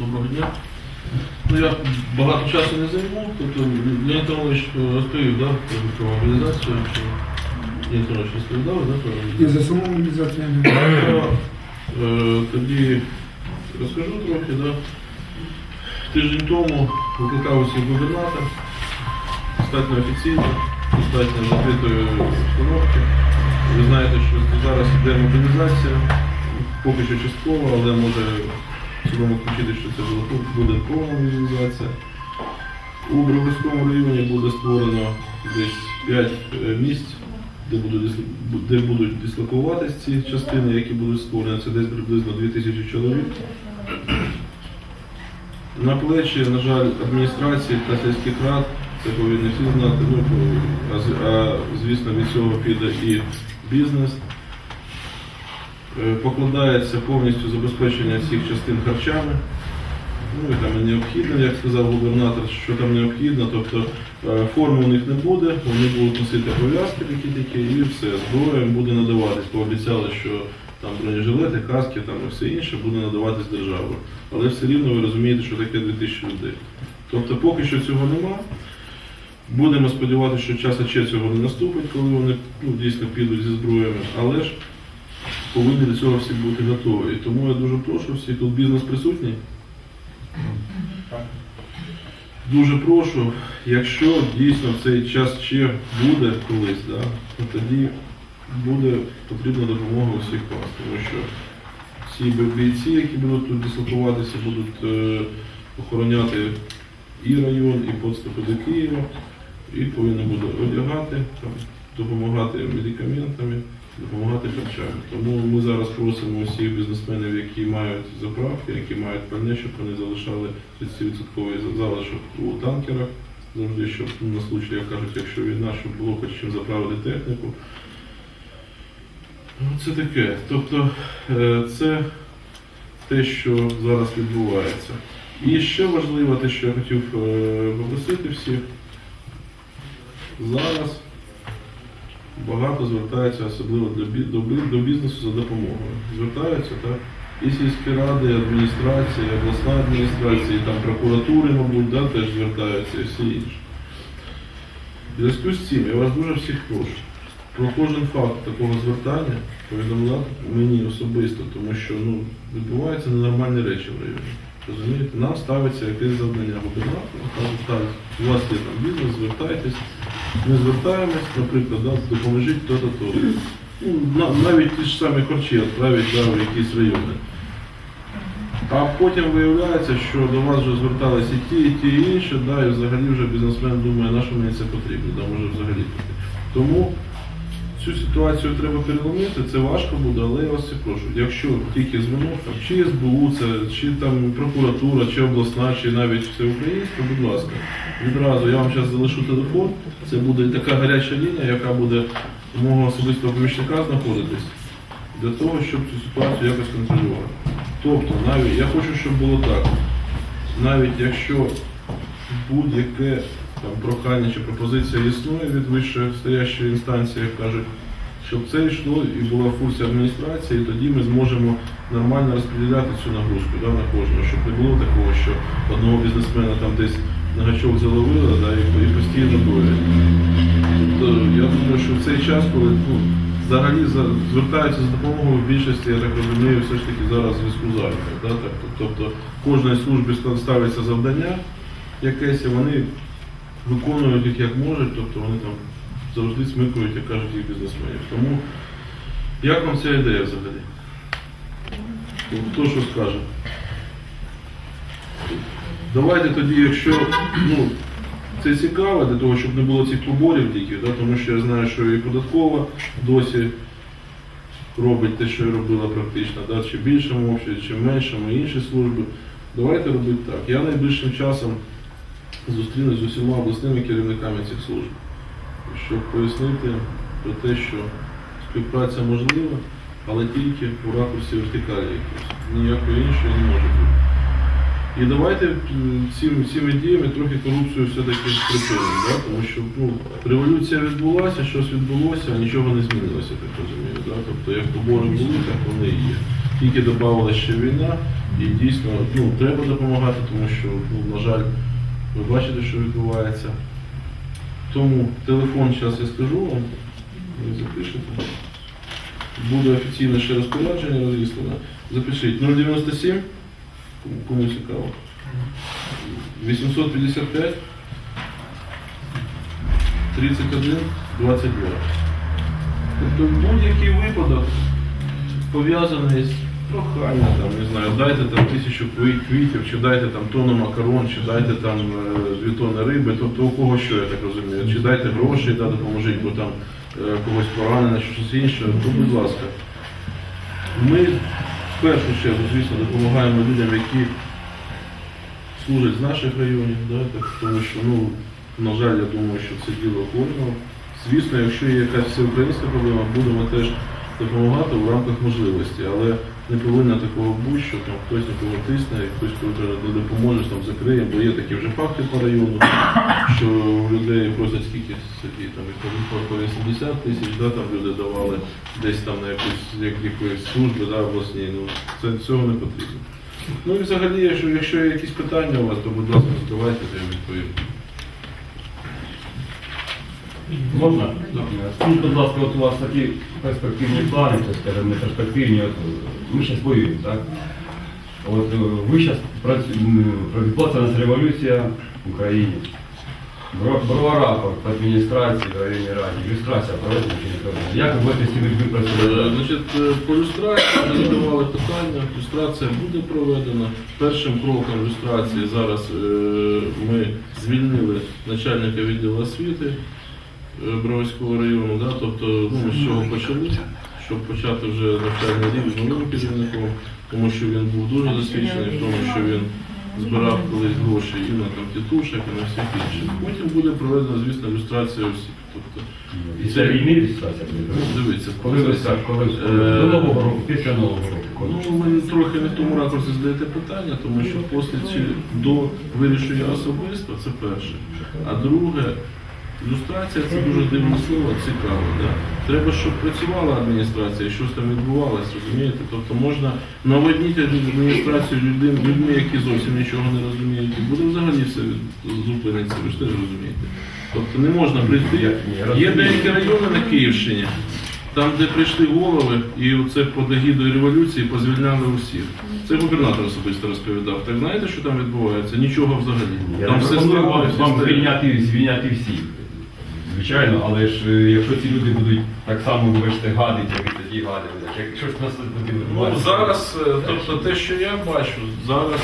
Доброго дня. Ну, я багато часу не займу. Тобто Леонід Антонович розповів да, про, мобілізацію. Чи... Леонід Антонович розповідав, да, про І за саму мобілізацію е, Тоді розкажу трохи. Да. Тиждень тому викликав усіх губернатор, достатньо офіційно, достатньо закритої установки. Ви знаєте, що зараз йде мобілізація, поки що частково, але може в включити, що це повна мобілізація. У Броварському районі буде створено десь 5 місць, де будуть, де будуть дислокуватись ці частини, які будуть створені. Це десь приблизно 2000 чоловік. На плечі, на жаль, адміністрації та сільських рад, це повинні всі знати. Ну, а звісно, від цього піде і бізнес. Е, Покладається повністю забезпечення цих частин харчами. Ну і там необхідно, як сказав губернатор, що там необхідно, тобто е, форми у них не буде, вони будуть носити пов'язки такі тільки і все, зброя буде надаватись. Пообіцяли, що там бронежилети, каски там і все інше буде надаватись державою. Але все рівно ви розумієте, що таке 2000 людей. Тобто поки що цього нема. Будемо сподіватися, що час ще цього не наступить, коли вони ну, дійсно підуть зі зброями, але ж повинні до цього всі бути готові. Тому я дуже прошу всіх, тут бізнес присутній. Дуже прошу, якщо дійсно цей час ще буде колись, да, то тоді буде потрібна допомога усіх вас, тому що всі бійці, які будуть тут дислокуватися, будуть е, охороняти і район, і подступи до Києва, і повинні будуть одягати, там, допомагати медикаментами, допомагати харчами. Тому ми зараз просимо усіх бізнесменів, які мають заправки, які мають пальне, щоб вони залишали 30% залишок у танкерах, завжди, щоб на случай, як кажуть, якщо війна, щоб було хоч чим заправити техніку. Ну, Це таке. Тобто е, це те, що зараз відбувається. І ще важливо те, що я хотів е, попросити всіх. Зараз багато звертаються, особливо до, бізнесу за допомогою. Звертаються, так? І сільські ради, і адміністрація, і обласна адміністрація, і там прокуратури, мабуть, да, теж звертаються і всі інші. В зв'язку з цим я вас дуже всіх прошу про кожен факт такого звертання повідомляти мені особисто, тому що ну, відбуваються ненормальні речі в районі. Розумієте? Нам ставиться якесь завдання губернатора, кажуть, так, у вас є там бізнес, звертайтесь. Ми звертаємось, наприклад, да, допоможіть то-то, то. Ну, навіть ті ж самі харчі відправить да, в якісь райони. А потім виявляється, що до вас вже зверталися і ті, і ті, і інші, да, і взагалі вже бізнесмен думає, на що мені це потрібно, да, може взагалі. Тому цю ситуацію треба переломити, це важко буде, але я вас всіх прошу. Якщо тільки дзвонок, чи СБУ, це, чи там прокуратура, чи обласна, чи навіть всеукраїнська, будь ласка, відразу я вам зараз залишу телефон. Це буде така гаряча лінія, яка буде у мого особистого помічника знаходитись для того, щоб цю ситуацію якось контролювати. Тобто, навіть я хочу, щоб було так. Навіть якщо будь-яке там прохання чи пропозиція існує від вищої стоящої інстанції, як кажуть, щоб це йшло і була курсі адміністрації, тоді ми зможемо нормально розподіляти цю нагрузку да, на кожного, щоб не було такого, що одного бізнесмена там десь на гачок заловили да, і, постійно доля. Тобто я думаю, що в цей час, коли ну, взагалі за- звертаються за допомогою в більшості, я так розумію, все ж таки зараз зв'язку з армією. Да? так, Тобто кожній службі ставиться завдання якесь, і вони виконують їх як можуть, тобто вони там завжди смикують, як кажуть, їх бізнесменів. Тому як вам ця ідея взагалі? Хто що скаже? Давайте тоді, якщо ну, це цікаво для того, щоб не було цих поборів тільки, да, тому що я знаю, що і податкова досі робить те, що робила практично, да, чи більшому обсязі, чи в меншому, інші служби. Давайте робити так. Я найближчим часом зустрінусь з усіма обласними керівниками цих служб, щоб пояснити про те, що співпраця можлива, але тільки у ракурсі вертикалі якось. Ніякої іншої не може бути. І давайте е, цим, цими діями трохи корупцію все-таки припинимо, да? тому що ну, революція відбулася, щось відбулося, а нічого не змінилося, так розумію. Да? Тобто як побори були, так вони і є. Тільки додавалася ще війна, І дійсно ну, треба допомагати, тому що, ну, на жаль, ви бачите, що відбувається. Тому телефон зараз я скажу вам, ви запишете. Буде офіційне ще розпорядження розіслане. Запишіть 097, кому- цікаво. 855 31 22. Тобто будь-який випадок пов'язаний з проханням, там, не знаю, дайте там тисячу квітів, чи дайте там тонну макарон, чи дайте там е, дві тонни риби, тобто у кого що, я так розумію, чи дайте гроші, да, допоможіть, бо там е, когось поранено, чи щось інше, то будь ласка. Ми в першу чергу, звісно, допомагаємо людям, які служать з наших районів, да, так, тому що, ну, на жаль, я думаю, що це діло кожного. Звісно, якщо є якась всеукраїнська проблема, будемо теж допомагати в рамках можливості, але не повинно такого бути, що там хтось нікого тисне, хтось не допоможе, там закриє, бо є такі вже факти по району, що у людей просять скільки собі там по, по 80 тисяч, да, там люди давали десь там на якусь якоїсь служби, да, обласні. Ну це цього не потрібно. Ну і взагалі, якщо, якщо є якісь питання у вас, то будь ласка, задавайте, я відповім. Можна? Скажіть, будь ласка, от у вас такі перспективні плани, це, скажімо, не перспективні, от, ми зараз воюємо, так? От е, ви зараз відбулася нас революція в Україні. Бро- Броварапорт адміністрації в районній раді, ілюстрація проведена чи не проведена. Як ви будете з цими людьми Е, працювати? Значить, е, по люстрації задавали питання. Люстрація буде проведена. Першим кроком люстрації зараз е, ми звільнили начальника відділу освіти е, Броварського району. Да? Тобто, ну, з чого почали, щоб почати вже навчальний рік з новим керівником, тому що він був дуже досвідчений в тому, що він збирав колись гроші і на там тітушек, і на всіх інших. Потім буде проведена, звісно, люстрація усіх. Тобто, Після війни ілюстрація буде ну, проведена? дивіться, Коли ви так, коли Е, до Нового року, після Нового року. Ну, ви трохи не в тому ракурсі задаєте питання, тому що послідчі до вирішення особисто це перше. А друге, ілюстрація це дуже дивне слово, цікаво. Да? Треба, щоб працювала адміністрація, щось там відбувалося, розумієте? Тобто можна наводніти адміністрацію людьми, людьми, які зовсім нічого не розуміють, і буде взагалі все зупиниться, ви ж теж розумієте. Тобто не можна прийти. Є деякі райони на Київщині, там, де прийшли голови, і оце під егідою революції позвільняли усіх. Це губернатор особисто розповідав. Так знаєте, що там відбувається? Нічого взагалі. Я Там все все вам звільняти, звільняти всіх. Звичайно, але ж е, якщо ці люди будуть так само вибачте гадити, як і тоді гадили, якщо ж нас буде Ну, відбуватися. зараз, е, тобто те, що я бачу, зараз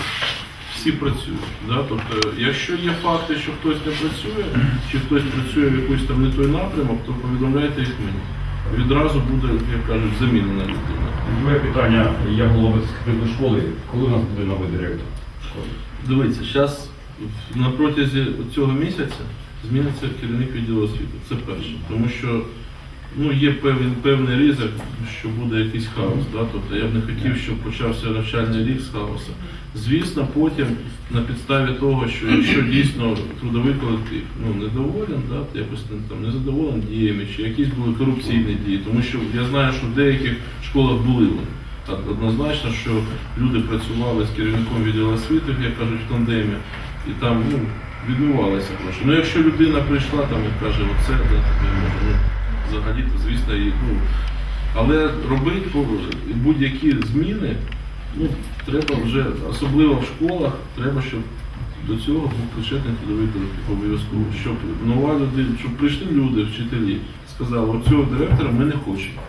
всі працюють. Да? Тобто, якщо є факти, що хтось не працює, чи хтось працює в якийсь там не той напрямок, то повідомляйте їх мені. Відразу буде, як кажуть, замінена людина. Друге питання, я голова з школи. Коли у нас буде новий директор школи? Дивіться, зараз на протязі цього місяця зміниться керівник відділу освіти. Це перше. Тому що ну, є певний, певний ризик, що буде якийсь хаос. Да? Тобто я б не хотів, щоб почався навчальний рік з хаосу. Звісно, потім на підставі того, що якщо дійсно трудовий колектив ну, недоволен, да, якось не- там, не задоволений діями, чи якісь були корупційні дії, тому що я знаю, що в деяких школах були. Однозначно, що люди працювали з керівником відділу освіти, як кажуть, в тандемі, і там ну, відбувалося гроші. Ну якщо людина прийшла там і каже, оце, да, тобі може, ну, взагалі, то звісно, і, ну, але робити будь-які зміни, ну, треба вже, особливо в школах, треба, щоб до цього був причетний трудовий колектив обов'язково, щоб нова людина, щоб прийшли люди, вчителі, сказали, оцього директора ми не хочемо.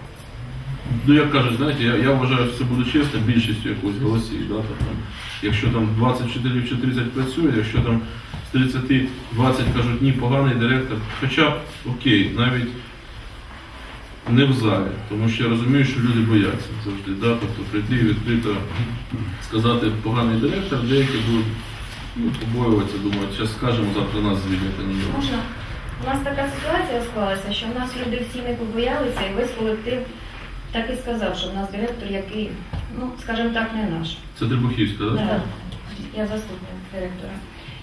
Ну, як кажуть, знаєте, я, я вважаю, що це буде чесно більшістю якогось голосів. Да, там, якщо там 20 вчителів чи 30 працює, якщо там з 30 20 кажуть, ні, поганий директор, хоча б окей, навіть не в залі, тому що я розумію, що люди бояться завжди. Да, тобто прийти і відкрито сказати поганий директор, деякі будуть ну, побоюватися, думають, зараз скажемо, завтра нас звільнять, а не. Можна? У нас така ситуація склалася, що в нас люди всі не побоялися, і весь колектив так і сказав, що в нас директор, який, ну, скажімо так, не наш. Це Трибухівська, так? Да. Я заступник директора.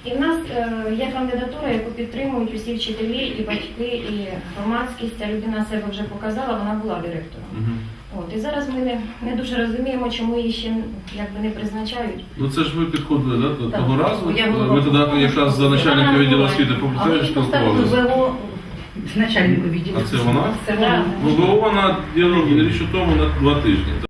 І в нас е, є кандидатура, яку підтримують усі вчителі, і батьки, і громадськість. Ця людина себе вже показала, вона була директором. Угу. От, і зараз ми не, не дуже розуміємо, чому її ще якби не призначають. Ну це ж ви підходили да, до Так. того разу. Я була Ви тоді якраз за начальника відділу освіти її поставили. ВО начальнику відділу. А це вона? Це вона. Ну, вона, я річ у тому на два тижні.